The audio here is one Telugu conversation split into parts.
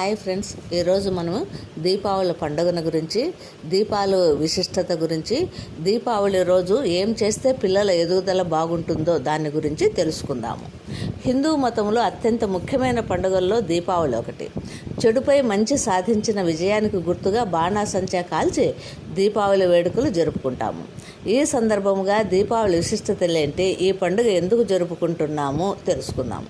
హాయ్ ఫ్రెండ్స్ ఈరోజు మనము దీపావళి పండుగను గురించి దీపాలు విశిష్టత గురించి దీపావళి రోజు ఏం చేస్తే పిల్లల ఎదుగుదల బాగుంటుందో దాని గురించి తెలుసుకుందాము. హిందూ మతంలో అత్యంత ముఖ్యమైన పండుగల్లో దీపావళి ఒకటి. చెడుపై మంచి సాధించిన విజయానికి గుర్తుగా బాణాసంచా కాల్చి దీపావళి వేడుకలు జరుపుకుంటాము. ఈ సందర్భముగా దీపావళి విశిష్టతలేంటి ఈ పండుగ ఎందుకు జరుపుకుంటున్నాము తెలుసుకుందాము.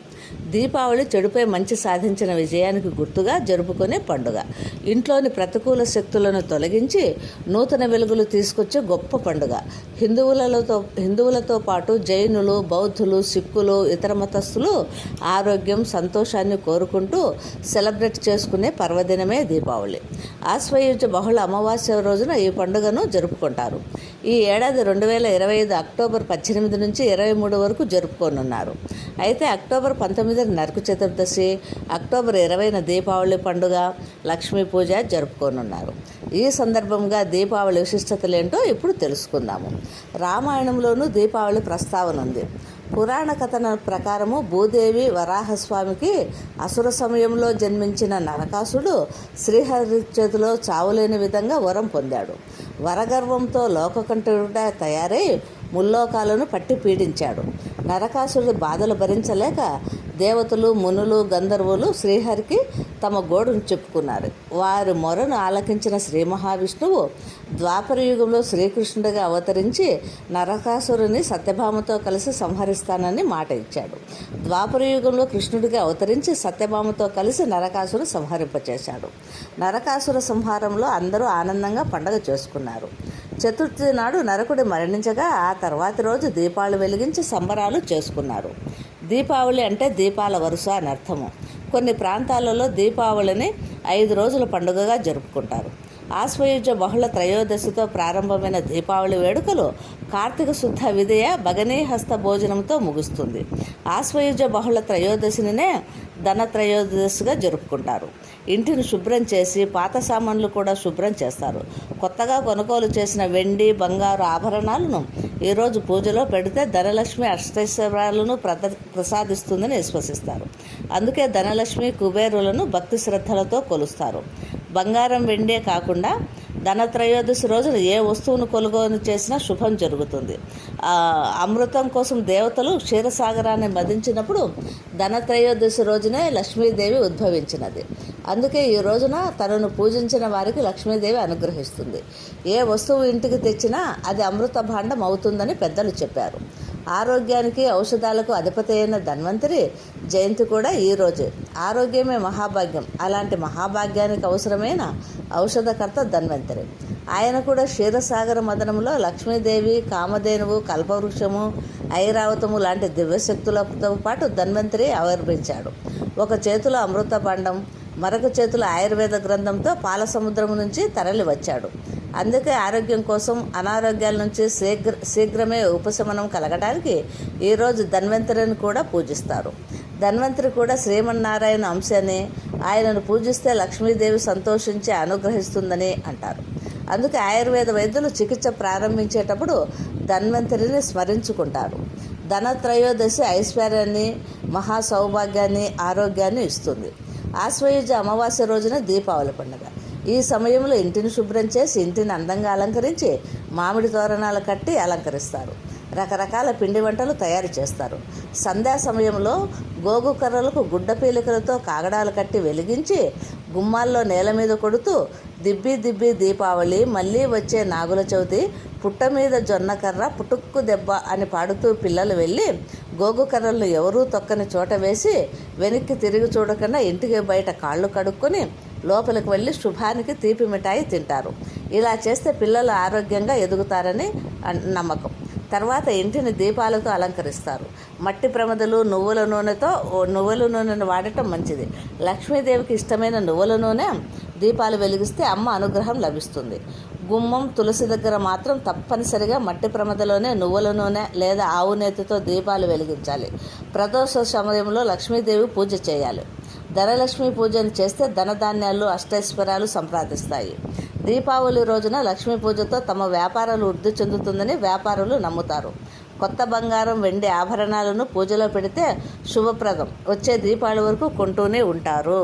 దీపావళి చెడుపై మంచి సాధించిన విజయానికి గుర్తుగా జరుపుకునే పండుగ. ఇంట్లోని ప్రతికూల శక్తులను తొలగించి నూతన వెలుగులు తీసుకొచ్చే గొప్ప పండుగ. హిందువులతో హిందువులతో పాటు జైనులు బౌద్ధులు సిక్కులు ఇతర మతస్థులు ఆరోగ్యం సంతోషాన్ని కోరుకుంటూ సెలబ్రేట్ చేసుకునే పర్వదినమే దీపావళి. ఆశ్వయుజ బహుళ అమావాస్య రోజున ఈ పండుగను జరుపుకుంటారు. ఈ ఏడాది రెండు వేల ఇరవై ఐదు అక్టోబర్ పద్దెనిమిది నుంచి ఇరవై మూడు వరకు జరుపుకోనున్నారు. అయితే అక్టోబర్ పంతొమ్మిది నరక చతుర్దశి అక్టోబర్ ఇరవైన దీపావళి పండుగ లక్ష్మీ పూజ జరుపుకోనున్నారు. ఈ సందర్భంగా దీపావళి విశిష్టతలేంటో ఇప్పుడు తెలుసుకుందాము. రామాయణంలోనూ దీపావళి ప్రస్తావన ఉంది. పురాణ కథన ప్రకారము భూదేవి వరాహస్వామికి అసుర సమయంలో జన్మించిన నరకాసుడు శ్రీహరి చేతిలో చావులేని విధంగా వరం పొందాడు. వరగర్వంతో లోకకంఠుడా తయారై ముల్లోకాలను పట్టి పీడించాడు. నరకాసుడి బాధలు భరించలేక దేవతలు మునులు గంధర్వులు శ్రీహరికి తమ గోడును చెప్పుకున్నారు. వారి మొరను ఆలకించిన శ్రీ మహావిష్ణువు ద్వాపర యుగంలో శ్రీకృష్ణుడిగా అవతరించి నరకాసురుని సత్యభామతో కలిసి సంహరిస్తానని మాట ఇచ్చాడు. ద్వాపర యుగంలో కృష్ణుడిగా అవతరించి సత్యభామతో కలిసి నరకాసురు సంహరింపచేశాడు. నరకాసుర సంహారంలో అందరూ ఆనందంగా పండగ చేసుకున్నారు. చతుర్థి నాడు నరకుడి మరణించగా ఆ తర్వాతి రోజు దీపాలు వెలిగించి సంబరాలు చేసుకున్నారు. దీపావళి అంటే దీపాల వరుస అని అర్థము. కొన్ని ప్రాంతాలలో దీపావళిని ఐదు రోజుల పండుగగా జరుపుకుంటారు. ఆశ్వయుజ బహుళ త్రయోదశితో ప్రారంభమైన దీపావళి వేడుకలు కార్తీక శుద్ధ విధేయ భగనీహస్త భోజనంతో ముగుస్తుంది. ఆశ్వయుజ బహుళ త్రయోదశినినే ధన త్రయోదశిగా జరుపుకుంటారు. ఇంటిని శుభ్రం చేసి పాత సామాన్లు కూడా శుభ్రం చేస్తారు. కొత్తగా కొనుగోలు చేసిన వెండి బంగారు ఆభరణాలను ఈరోజు పూజలో పెడితే ధనలక్ష్మి అష్టైశ్వర్యాలను ప్రద ప్రసాదిస్తుందని విశ్వసిస్తారు. అందుకే ధనలక్ష్మి కుబేరులను భక్తి శ్రద్ధలతో కొలుస్తారు. బంగారం వెండే కాకుండా ధనత్రయోదశి రోజున ఏ వస్తువును కొనుగోలు చేసినా శుభం జరుగుతుంది. అమృతం కోసం దేవతలు క్షీరసాగరాన్ని మదించినప్పుడు ధనత్రయోదశి రోజునే లక్ష్మీదేవి ఉద్భవించినది. అందుకే ఈ రోజున తనను పూజించిన వారికి లక్ష్మీదేవి అనుగ్రహిస్తుంది. ఏ వస్తువు ఇంటికి తెచ్చినా అది అమృత భాండం అవుతుందని పెద్దలు చెప్పారు. ఆరోగ్యానికి ఔషధాలకు అధిపతి అయిన ధన్వంతరి జయంతి కూడా ఈరోజే ఆరోగ్యమే మహాభాగ్యం. అలాంటి మహాభాగ్యానికి అవసరమైన ఔషధకర్త ధన్వంతరి. ఆయన కూడా క్షీరసాగర మదనంలో లక్ష్మీదేవి కామధేనువు కల్పవృక్షము ఐరావతము లాంటి దివ్యశక్తులతో పాటు ధన్వంతరి ఆవిర్భించాడు. ఒక చేతిలో అమృత మరొక చేతుల ఆయుర్వేద గ్రంథంతో పాల సముద్రం నుంచి తరలి వచ్చాడు. అందుకే ఆరోగ్యం కోసం అనారోగ్యాల నుంచి శీఘ్ర శీఘ్రమే ఉపశమనం కలగడానికి ఈరోజు ధన్వంతరిని కూడా పూజిస్తారు. ధన్వంతరి కూడా శ్రీమన్నారాయణ అంశని ఆయనను పూజిస్తే లక్ష్మీదేవి సంతోషించి అనుగ్రహిస్తుందని అంటారు. అందుకే ఆయుర్వేద వైద్యులు చికిత్స ప్రారంభించేటప్పుడు ధన్వంతరిని స్మరించుకుంటారు. ధనత్రయోదశి ఐశ్వర్యాన్ని మహా సౌభాగ్యాన్ని ఆరోగ్యాన్ని ఇస్తుంది. ఆశ్వయుజ అమావాస్య రోజున దీపావళి పండుగ. ఈ సమయంలో ఇంటిని శుభ్రం చేసి ఇంటిని అందంగా అలంకరించి మామిడి తోరణాలు కట్టి అలంకరిస్తారు. రకరకాల పిండి వంటలు తయారు చేస్తారు. సంధ్యా సమయంలో గోగు కర్రలకు గుడ్డ పీలికలతో కాగడాలు కట్టి వెలిగించి గుమ్మాల్లో నేల మీద కొడుతూ దిబ్బి దిబ్బి దీపావళి మళ్ళీ వచ్చే నాగుల చవితి పుట్ట మీద జొన్న కర్ర పుటుక్కు దెబ్బ అని పాడుతూ పిల్లలు వెళ్ళి గోగు కర్రలను ఎవరూ తొక్కని చోట వేసి వెనక్కి తిరిగి చూడకుండా ఇంటికి బయట కాళ్ళు కడుక్కొని లోపలికి వెళ్ళి శుభానికి తీపి మిఠాయి తింటారు. ఇలా చేస్తే పిల్లలు ఆరోగ్యంగా ఎదుగుతారని నమ్మకం. తర్వాత ఇంటిని దీపాలతో అలంకరిస్తారు. మట్టి ప్రమదలు నువ్వుల నూనెతో నువ్వుల నూనెను వాడటం మంచిది. లక్ష్మీదేవికి ఇష్టమైన నువ్వుల నూనె దీపాలు వెలిగిస్తే అమ్మ అనుగ్రహం లభిస్తుంది. గుమ్మం తులసి దగ్గర మాత్రం తప్పనిసరిగా మట్టి ప్రమదలోనే నువ్వుల నూనె లేదా ఆవు నేతితో దీపాలు వెలిగించాలి. ప్రదోష సమయంలో లక్ష్మీదేవి పూజ చేయాలి. ధనలక్ష్మి పూజను చేస్తే ధనధాన్యాలు అష్టైశ్వర్యాలు సంప్రాదిస్తాయి దీపావళి రోజున లక్ష్మీ పూజతో తమ వ్యాపారాలు వృద్ధి చెందుతుందని వ్యాపారులు నమ్ముతారు. కొత్త బంగారం వెండి ఆభరణాలను పూజలో పెడితే శుభప్రదం. వచ్చే దీపావళి వరకు కొంటూనే ఉంటారు.